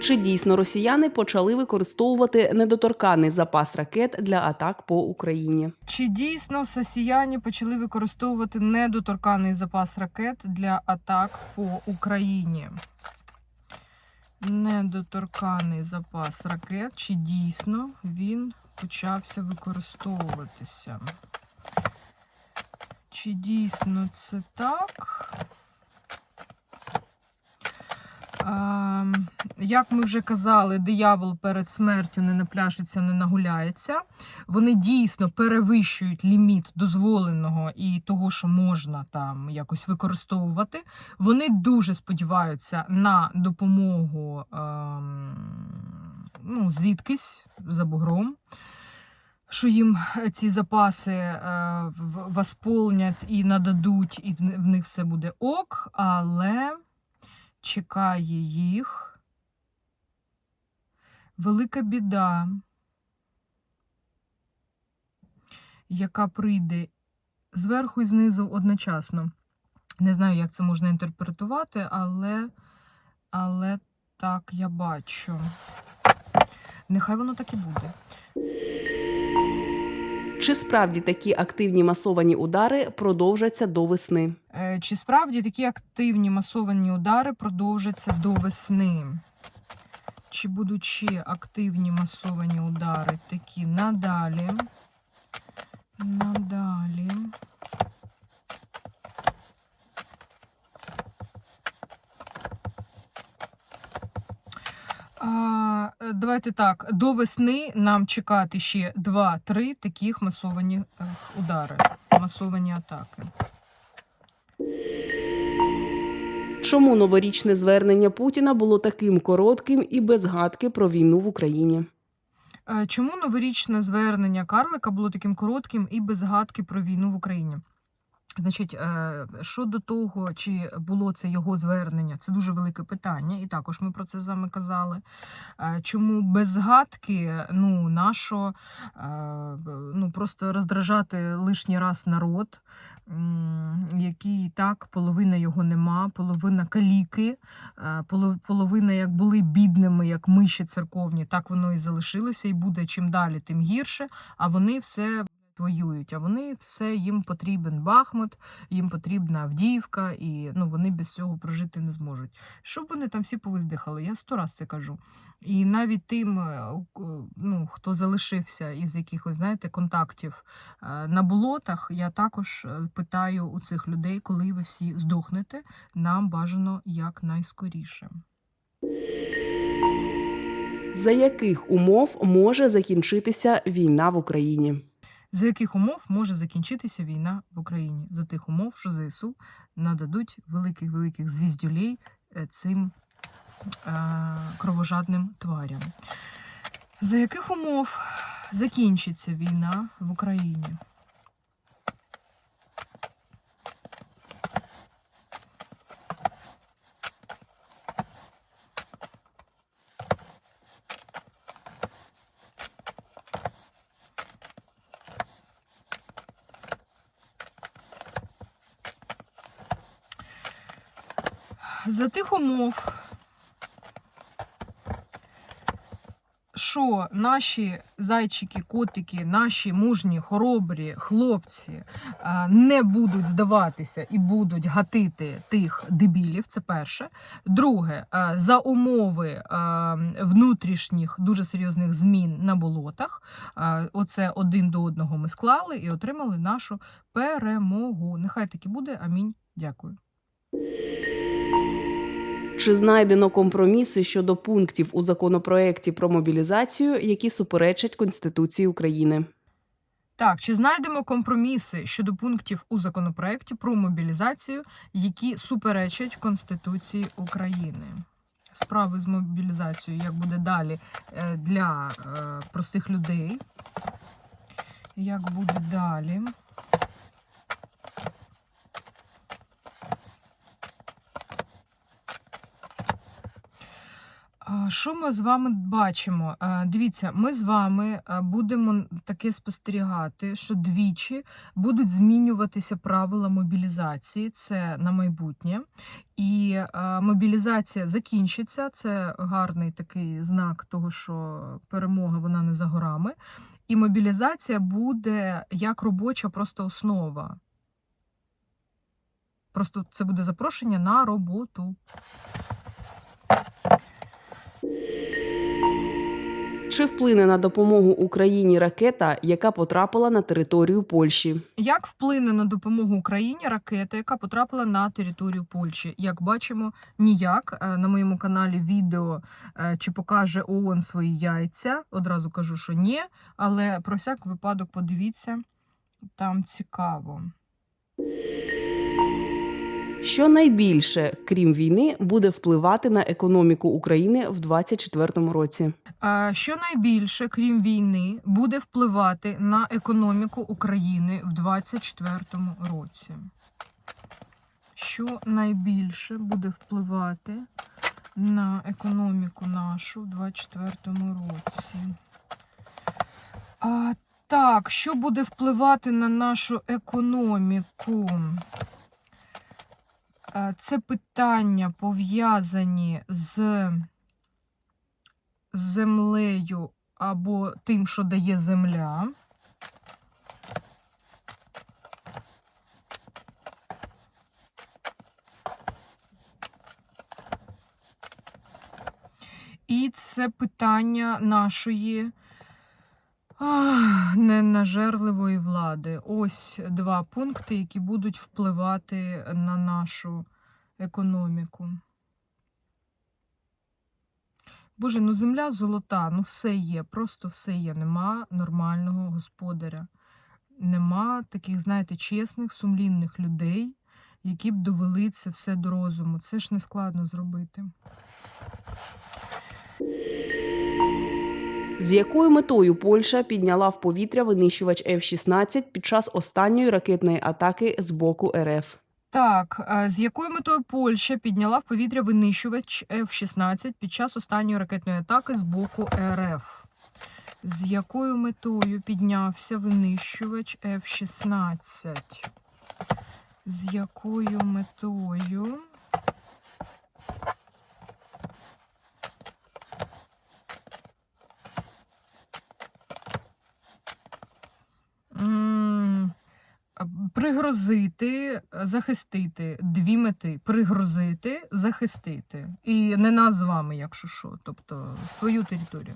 Чи дійсно росіяни почали використовувати недоторканий запас ракет для атак по Україні? Чи дійсно росіяни почали використовувати недоторканий запас ракет для атак по Україні? Недоторканий запас ракет, чи дійсно він почався використовуватися? Чи дійсно це так? А, як ми вже казали, диявол перед смертю не напляшиться, не нагуляється. Вони дійсно перевищують ліміт дозволеного і того, що можна там якось використовувати. Вони дуже сподіваються на допомогу ем, ну, звідкись за бугром. Що їм ці запаси е, восполнять і нададуть, і в них все буде ок, але чекає їх велика біда, яка прийде зверху і знизу одночасно. Не знаю, як це можна інтерпретувати, але, але так я бачу. Нехай воно так і буде. Чи справді такі активні масовані удари продовжаться до весни? Е, Чи справді такі активні масовані удари продовжаться до весни? Чи будуть ще активні масовані удари такі надалі? Надалі. А, е, давайте так. До весни нам чекати ще 2-3 таких масовані е, удари, масовані атаки. Чому новорічне звернення Путіна було таким коротким і без згадки про війну в Україні? Е, Чому новорічне звернення Карлика було таким коротким і без згадки про війну в Україні? Значить, е, щодо того, чи було це його звернення, це дуже велике питання, і також ми про це з вами казали. Е, Чому без згадки, ну, нашо ну, просто роздражати лишній раз народ, який так половина його нема, половина каліки, е, половина як були бідними, як миші церковні, так воно і залишилося, і буде чим далі, тим гірше. А вони все воюють. А вони все їм потрібен Бахмут, їм потрібна Авдіївка, і ну вони без цього прожити не зможуть. Щоб вони там всі повиздихали, я сто раз це кажу. І навіть тим, е, ну, хто залишився із якихось, знаєте, контактів е, на болотах, я також е, питаю у цих людей, коли ви всі здохнете, нам бажано якнайскоріше. За яких умов може закінчитися війна в Україні? За яких умов може закінчитися війна в Україні? За тих умов, що ЗСУ нададуть великих великих звіздюлей е, цим е, кровожадним тварям. За яких умов закінчиться війна в Україні? За тих умов, що наші зайчики, котики, наші мужні, хоробрі хлопці е, не будуть здаватися і будуть гатити тих дебілів, це перше. Друге, е, за умови е, внутрішніх дуже серйозних змін на болотах, оце один до одного ми склали і отримали нашу перемогу. Нехай таки буде. Амінь. Дякую. Чи знайдено компроміси щодо пунктів у законопроекті про мобілізацію, які суперечать Конституції України? Так, чи знайдемо компроміси щодо пунктів у законопроекті про мобілізацію, які суперечать Конституції України? Справи з мобілізацією, як буде далі е, для е, простих людей? Як буде далі? Що ми з вами бачимо? Е, Дивіться, ми з вами е, будемо таке спостерігати, що двічі будуть змінюватися правила мобілізації. Це на майбутнє. І е, мобілізація закінчиться. Це гарний такий знак того, що перемога вона не за горами. І мобілізація буде як робоча просто основа. Просто це буде запрошення на роботу. Чи вплине на допомогу Україні ракета, яка потрапила на територію Польщі? Як вплине на допомогу Україні ракета, яка потрапила на територію Польщі? Як бачимо, ніяк Е, на моєму каналі відео е, чи покаже ООН свої яйця. Одразу кажу, що ні, але про всяк випадок подивіться, там цікаво. Що найбільше, крім війни, буде впливати на економіку України в 2024 році? Що найбільше, крім війни, буде впливати на економіку України в 2024 році? Що найбільше буде впливати на економіку нашу в 2024 році? А, так, що буде впливати на нашу економіку? Це питання пов'язані з землею або тим, що дає земля. І це питання нашої ах, ненажерливої влади. Ось два пункти, які будуть впливати на нашу економіку. Боже, ну земля золота, ну все є, просто все є. Нема нормального господаря. Нема таких, знаєте, чесних, сумлінних людей, які б довели це все до розуму. Це ж не складно зробити. З якою метою Польща підняла в повітря винищувач F-16 під час останньої ракетної атаки з боку РФ? Так, е, з якою метою Польща підняла в повітря винищувач F-16 під час останньої ракетної атаки з боку РФ? З якою метою піднявся винищувач F-16? З якою метою? Пригрозити, захистити дві мети: пригрозити, захистити. І не нас з вами, якщо що, тобто свою територію.